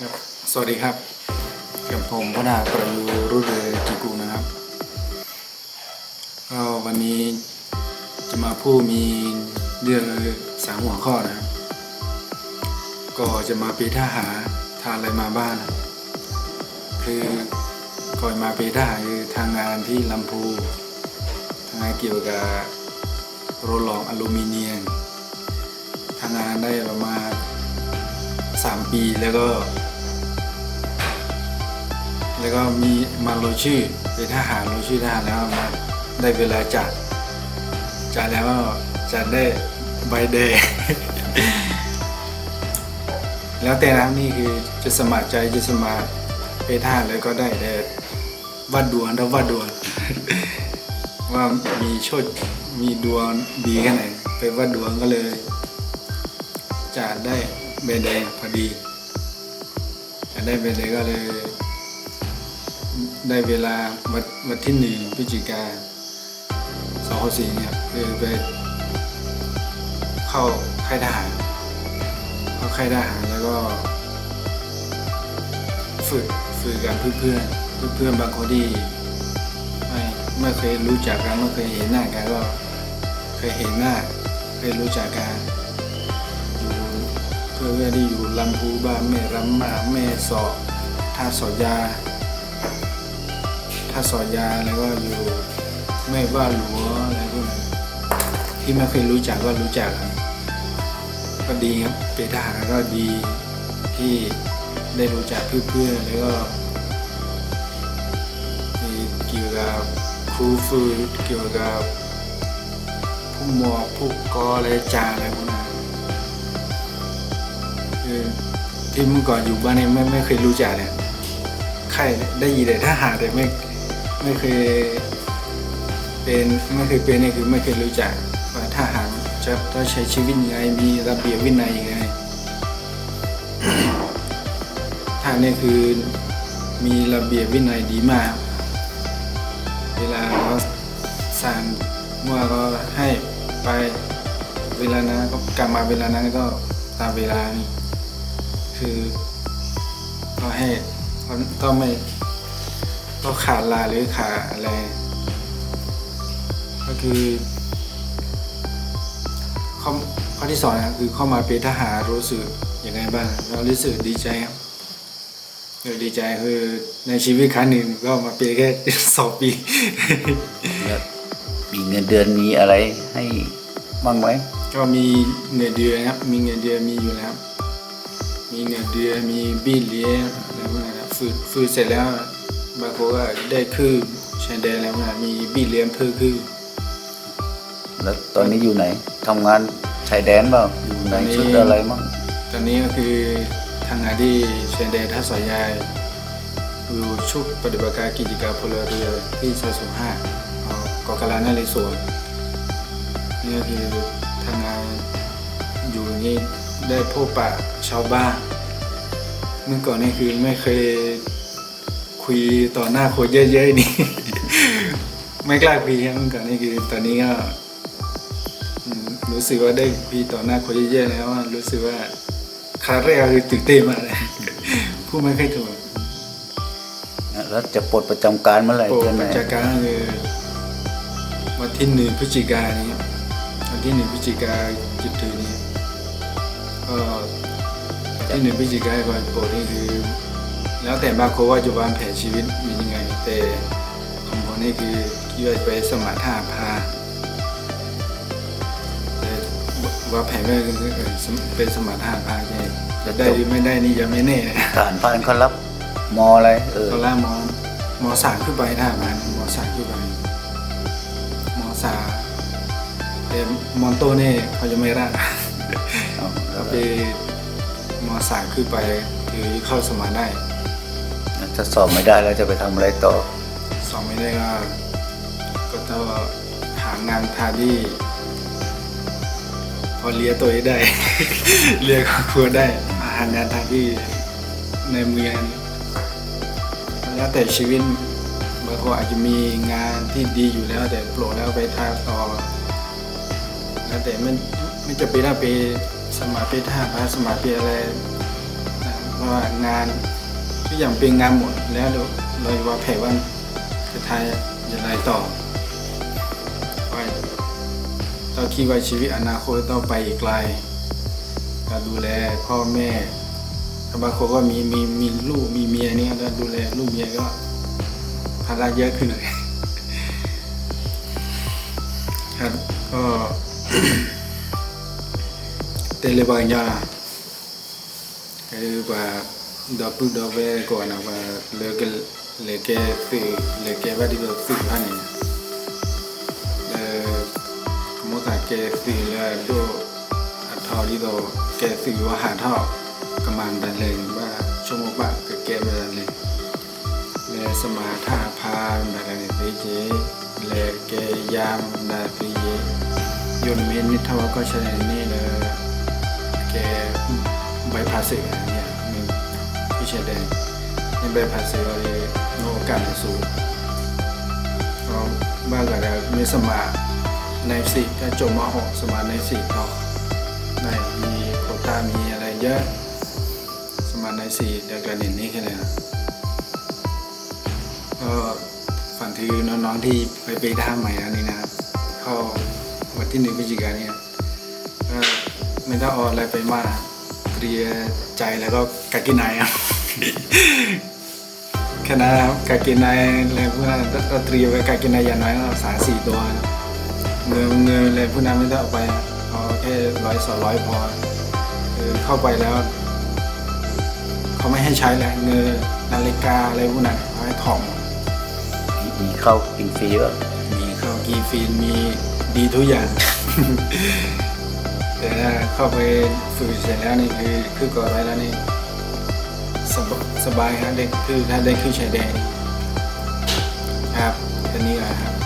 ครับสวัสดีครับกับผมพนาประยูรุ่เรือกิกูนะครับก็วันนี้จะมาพูดมีเรื่องสามหัวข้อนะครับ ก็จะมาปีท่าหาทานอะไรมาบ้างนะคือก่อนมาปีท่าหาคือทางงานที่ลำพูทำงานเกี่ยวกับโรลลองอลูมิเนียมทำงานได้ประมาณสามปีแล้วก็ แล้วก็มีมาลงชื่อเป็นทหารลงชื่อทหารแล้วมาได้เวลาจัดจัดแล้วก็จัดได้ใบแดงแล้วแต่นะนี่คือจะสมัครใจจะสมัครเป็นทหารแล้วก็ได้แต่วัดดวงถ้าวัดดวงว่ามีโชคมีดวงดีแค่ไหนไปวัดดวงก็เลยจะได้ใบแดงพอดีจะได้ใบแดงก็เลย ได้เวลาวันวันที่หนึ่งพฤศจิกาสองสี่เนี่ยคือไปเข้าค่ายทหารเข้าค่ายทหารแล้วก็ฝึกฝึกกับเพื่อนเพื่อนเพื่อนบางคนที่ไม่ไม่เคยรู้จักกันไม่เคยเห็นหน้ากันก็เคยเห็นหน้าเคยรู้จักกันอยู่เพื่อนเพื่อนที่อยู่ลำพูบ้านแม่รำมาแม่สอท่าสอยา ท่าสอยาแล้วก็อยู่แม่ว่าหลวงอะไรพวกนั้นที่ไม่เคยรู้จักก็รู้จักกันก็ดีครับเป็นทหารก็ดีที่ได้รู้จักเพื่อนๆแล้วก็มีเกี่ยวกับครูฝึกเกี่ยวกับผู้หมวกผู้กออะไรจาอะไรพวกนั้นคือที่เมื่อก่อนอยู่บ้านเนี่ยไม่ไม่เคยรู้จักเนี่ยใครได้ยินแต่ทหารแต่ไม่ ไม่เคยเป็นไม่เคยเป็นเนี่ยคือไม่เคยรู้จักว่าทหารจะต้องใช้ชีวิตยังไงมีระเบียบวินัยยังไงทหารเนี่ยคือมีระเบียบวินัยดีมาก เวลาเขาสั่งว่าก็ให้ไปเวลานั้นก็กลับมาเวลานั้นก็ตามเวลานี่คือก็ให้ก็ต้องไม่ ก็ขาดลาหรือขาดอะไร ก็คือข้อข้อที่สองนะครับคือเข้ามาเป็นทหารรู้สึกยังไงบ้างเรารู้สึกดีใจครับคือดีใจคือในชีวิตครั้งหนึ่งก็มาเป็นแค่สองปีแล้วมีเงินเดือนมีอะไรให้บ้างไหมก็มีเงินเดือนครับ มีเงินเดือนมีอยู่แล้วครับ มีเงินเดือนมีบี้เลี้ยงอะไรพวกนั้นครับฝึกฝึกเสร็จแล้ว บางคนก็ได้คืบชายแดนอะไรพวกนั้นมีบี้เลี้ยงเพิ่มคืบแล้วตอนนี้อยู่ไหนทำงานชายแดนเปล่าอยู่ไหนตอนนี้ชุดอะไรมั่งตอนนี้ก็คือทางงานที่ชายแดนท่าสอยยายอยู่ชุดปฏิบัติการกิจการพลเรือที่ซอยสุห้าเอาเกาะกาลานาเลสวนนี่ก็คือทางงานอยู่นี่ได้พบปะชาวบ้านเมื่อก่อนนี่คือไม่เคย คุยต่อหน้าคนเยอะๆนี่ ไม่กล้าคุยครับเมื่อก่อนนี่คือตอนนี้ก็อืมรู้สึกว่าได้คุยต่อหน้าคนเยอะๆแล้วอะรู้สึกว่าครั้งแรกคือตื่นเต้นมากเลยพูดไม่ค่อยถูกแล้วจะปลดประจำการเมื่อไหร่โปรเดือนไหนจากการก็คือวันที่หนึ่งพฤศจิกายนนี้วันที่หนึ่งพฤศจิกายนจุดถึงนี้ก็วันที่หนึ่งพฤศจิกายนก่อนโปรนี่คือ แล้วแต่บางคนว่าจะวางแผนชีวิตมียังไง แต่ของผมนี่คือคิดว่าไปสมัครท่าพาแต่วางแผนไว้ก็เออสมเป็นสมัครท่าพาใช่จะได้หรือไม่ได้นี่ยังไม่แน่นะทหารพรานเขารับมออะไรเออตอนแรกมอมอสามขึ้นไปท่ามันมอสามขึ้นไปมอสามแต่มอนโตนี่เขาจะไม่รับเอาแล้ก็ไปมอสามขึ้นไปคือเข้าสมัครได้ ถ้าสอบไม่ได้แล้วจะไปทำอะไรต่อ สองไม่ได้ก็ก็ต้องหางานทาที่พอเลี้ยงตัวเองได้ เลี้ยงครอบครัวได้ หางานทาที่ในเมืองแล้วแต่ชีวิตบางคนอาจจะมีงานที่ดีอยู่แล้ว แต่โปรดแล้วไปทาต่อแล้วแต่ไม่ไม่จะไปได้ไปสมัครไปท่าพาสมัครไปอะไรนะว่าว่างาน ทุกอย่างเป็นงานหมดแล้วเราเราว่าแผนว่าจะทายอย่างไรต่อว่าเราคิดว่าชีวิตอนาคตต้องไปอีกไกลเราดูแลพ่อแม่บางคนก็มีมีมีลูกมีเมียเนี่ยแล้วดูแลลูกเมียก็ภาระเยอะขึ้นเลยครับก็ tele banyak cái và đó bự đó về còn là và ดับดับเวก่อนนะว่าเลิกเลิกเก่สิเลิกแว่าดีแบบสิบอันนี้เออมุสาเก่สิแล้วดูอัดทอดีโดเก่สิว่าหาท่อกำมันดันเลงว่าชั่วโมงบะก็แก่ไปดันเลงสมาธาพานดันเลงสิเจเลแก่ยามดาติเจยนเมนนิทวก็ชนะนี่เลยเก่ใบภาษี ชายแดนในใบพาสเซอเลยโนกาสสูงเพราบ้านเรามีสมาในสี่ถ้าจบมหกสมาในสี่ต่อในมีโคตามีอะไรเยอะ สมาในสี่เดียวกันเห็นนี้แค่ไหนนะก็ฝันคือน้องๆที่ไปไปท่าใหม่อันนี้นะครับเข้าวันที่หนึ่งพฤศจิกายนเนี่ยไม่ต้องเอาอะไรไปมากเคลียใจแล้วก็กากินไนอะ แค่นั้นครับกากินไนอะไรพวกนั้นเราเตรียมไว้กากินไนอย่างน้อยเราสามสี่ตัวนะเงินเงินอะไรพวกนั้นไม่ต้องเอาไปเอาแค่ร้อยสองร้อยพอคือเข้าไปแล้ว เขาไม่ให้ใช้แล้วเงินนาฬิกาอะไรพวกนั้นเอาให้ของมีเข้ากินฟรีวะมีข้าวกีฟีนมีดีทุกอย่างแต่ถ้าเข้าไปฝึกเสร็จแล้วนี่คือคือก่อนไว้แล้วนี่ สบายครับได้คือถ้าได้ขึ้นชายแดนครับคนนี้แหละครับ